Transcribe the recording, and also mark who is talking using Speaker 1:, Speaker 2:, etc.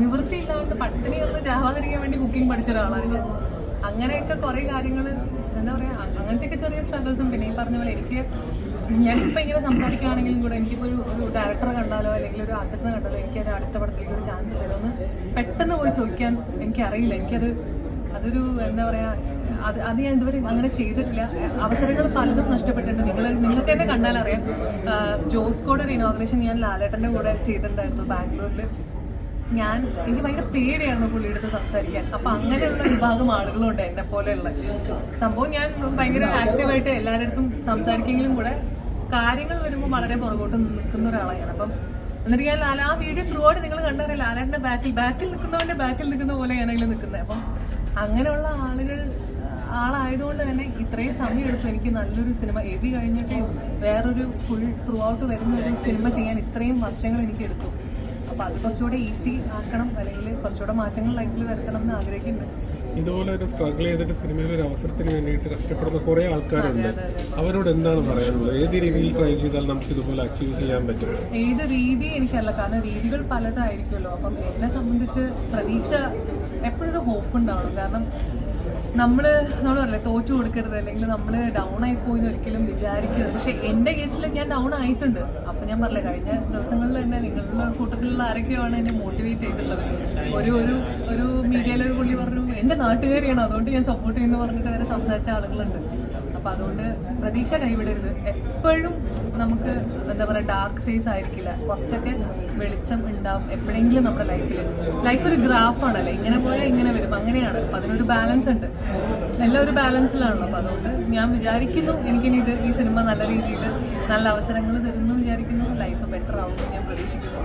Speaker 1: നിവൃത്തിയില്ലാണ്ട് പട്ടിണി ഒന്ന് ചാവാതിരിക്കാൻ വേണ്ടി കുക്കിംഗ് പഠിച്ച ഒരാളാണ് അങ്ങനെയൊക്കെ കുറേ കാര്യങ്ങൾ എന്താ പറയുക അങ്ങനത്തെയൊക്കെ ചെറിയ സ്ട്രഗിൾസും പിന്നെ ഈ പറഞ്ഞ പോലെ എനിക്ക് ഞാനിപ്പോൾ ഇങ്ങനെ സംസാരിക്കുകയാണെങ്കിലും കൂടെ എനിക്കിപ്പോൾ ഒരു ഒരു ഡയറക്ടറെ കണ്ടാലോ അല്ലെങ്കിൽ ഒരു ആർട്ടിസ്റ്റിനെ കണ്ടാലോ എനിക്ക് അത് അടുത്ത പടത്തിലേക്ക് ഒരു ചാൻസ് തരുമെന്ന് പെട്ടെന്ന് പോയി ചോദിക്കാൻ എനിക്കറിയില്ല. എനിക്കത് അതൊരു എന്താ പറയുക അത് അത് ഞാൻ ഇതുവരെ അങ്ങനെ ചെയ്തിട്ടില്ല. അവസരങ്ങൾ പലതും നഷ്ടപ്പെട്ടിട്ടുണ്ട്. നിങ്ങൾ നിങ്ങൾക്ക് തന്നെ കണ്ടാലറിയാം. ജോസ്കോടെ ഒരു ഇനോഗ്രേഷൻ ഞാൻ ലാലേട്ടന്റെ കൂടെ ചെയ്തിട്ടുണ്ടായിരുന്നു ബാംഗ്ലൂരിൽ ഞാൻ എനിക്ക് ഭയങ്കര പേടിയായിരുന്നു പുള്ളിയുടെ അടുത്ത് സംസാരിക്കാൻ. അപ്പൊ അങ്ങനെയുള്ള വിഭാഗം ആളുകളുണ്ട് എന്നെ പോലെയുള്ള. സംഭവം ഞാൻ ഭയങ്കര ആക്റ്റീവായിട്ട് എല്ലാവരുടെ അടുത്തും സംസാരിക്കെങ്കിലും കൂടെ കാര്യങ്ങൾ വരുമ്പോൾ വളരെ പുറകോട്ട് നിൽക്കുന്ന ഒരാളാണ് ഞാൻ. അപ്പം എന്നിട്ട് ഞാൻ ലാല ആ വീഡിയോ ത്രൂ ആയിട്ട് നിങ്ങൾ കണ്ടറിയാം ലാലേട്ടന്റെ ബാക്കിൽ ബാക്കിൽ നിൽക്കുന്നവന്റെ ബാക്കിൽ നിൽക്കുന്ന പോലെ ഞാനതിൽ നിൽക്കുന്നത് അപ്പം അങ്ങനെയുള്ള ആളുകൾ ആളായതുകൊണ്ട് തന്നെ ഇത്രയും സമയം എടുത്തു എനിക്ക് നല്ലൊരു സിനിമ. എവി കഴിഞ്ഞിട്ട് വേറൊരു ഫുൾ ത്രൂ ഔട്ട് വരുന്ന ഒരു സിനിമ ചെയ്യാൻ ഇത്രയും വർഷങ്ങൾ എനിക്ക് എടുത്തു. അപ്പോൾ അത് കുറച്ചുകൂടെ ഈസി ആക്കണം അല്ലെങ്കിൽ കുറച്ചുകൂടെ മാറ്റങ്ങൾ ലൈഫിൽ വരുത്തണം എന്ന് ആഗ്രഹിക്കുന്നുണ്ട്.
Speaker 2: ഇതുപോലെ ഒരു സ്ട്രഗിൾ ചെയ്തിട്ട് സിനിമയിൽ ഒരു അവസരത്തിന് വേണ്ടിയിട്ട് കഷ്ടപ്പെടുന്ന കുറേ ആൾക്കാരുണ്ട്. അവരോട് എന്താണ് പറയാനുള്ളത്? ഏത് രീതിയിൽ ട്രൈ ചെയ്താൽ നമുക്ക് ഇതുപോലെ അച്ചീവ് ചെയ്യാൻ പറ്റും?
Speaker 1: ഏത് രീതി എനിക്കല്ല കാരണം രീതികൾ പലതായിരിക്കുമല്ലോ. അപ്പം എന്നെ സംബന്ധിച്ച് പ്രതീക്ഷ എപ്പോഴൊരു ഹോപ്പ് ഉണ്ടാവണം. കാരണം നമ്മൾ നമ്മൾ പറയില്ലേ തോറ്റു കൊടുക്കരുത്. അല്ലെങ്കിൽ നമ്മൾ ഡൗൺ ആയി പോയി എന്ന് ഒരിക്കലും വിചാരിക്കരുത്. പക്ഷെ എന്റെ കേസിൽ ഞാൻ ഡൗൺ ആയിട്ടുണ്ട്. അപ്പം ഞാൻ പറഞ്ഞില്ല കഴിഞ്ഞ ദിവസങ്ങളിൽ തന്നെ നിങ്ങളുടെ കൂട്ടത്തിലുള്ള ആരൊക്കെയാണ് എന്നെ മോട്ടിവേറ്റ് ചെയ്തിട്ടുള്ളത്? ഒരു ഒരു ഒരു മീഡിയയിലൊരു പുള്ളി പറഞ്ഞു എന്റെ നാട്ടുകാരിയാണ്. അതുകൊണ്ട് ഞാൻ സപ്പോർട്ട് ചെയ്യുന്നു പറഞ്ഞിട്ട് വരെ സംസാരിച്ച ആളുകളുണ്ട്. അപ്പൊ അതുകൊണ്ട് പ്രതീക്ഷ കൈവിടരുത്. എപ്പോഴും നമുക്ക് എന്താ പറയുക ഡാർക്ക് ഫേസ് ആയിരിക്കില്ല. കുറച്ചൊക്കെ വെളിച്ചം ഉണ്ടാവും എപ്പോഴെങ്കിലും നമ്മുടെ ലൈഫിൽ ലൈഫ് ഒരു ഗ്രാഫാണല്ലേ ഇങ്ങനെ പോയാൽ ഇങ്ങനെ വരും. അങ്ങനെയാണ്. അപ്പം അതിനൊരു ബാലൻസ് ഉണ്ട്. എല്ലാം ഒരു ബാലൻസിലാണല്ലോ അപ്പം അതുകൊണ്ട് ഞാൻ വിചാരിക്കുന്നു എനിക്കിനി ഇത് ഈ സിനിമ നല്ല രീതിയിൽ നല്ല അവസരങ്ങൾ തരുന്നു വിചാരിക്കുന്നു. ലൈഫ് ബെറ്റർ ആവും ഞാൻ പ്രതീക്ഷിക്കുന്നു.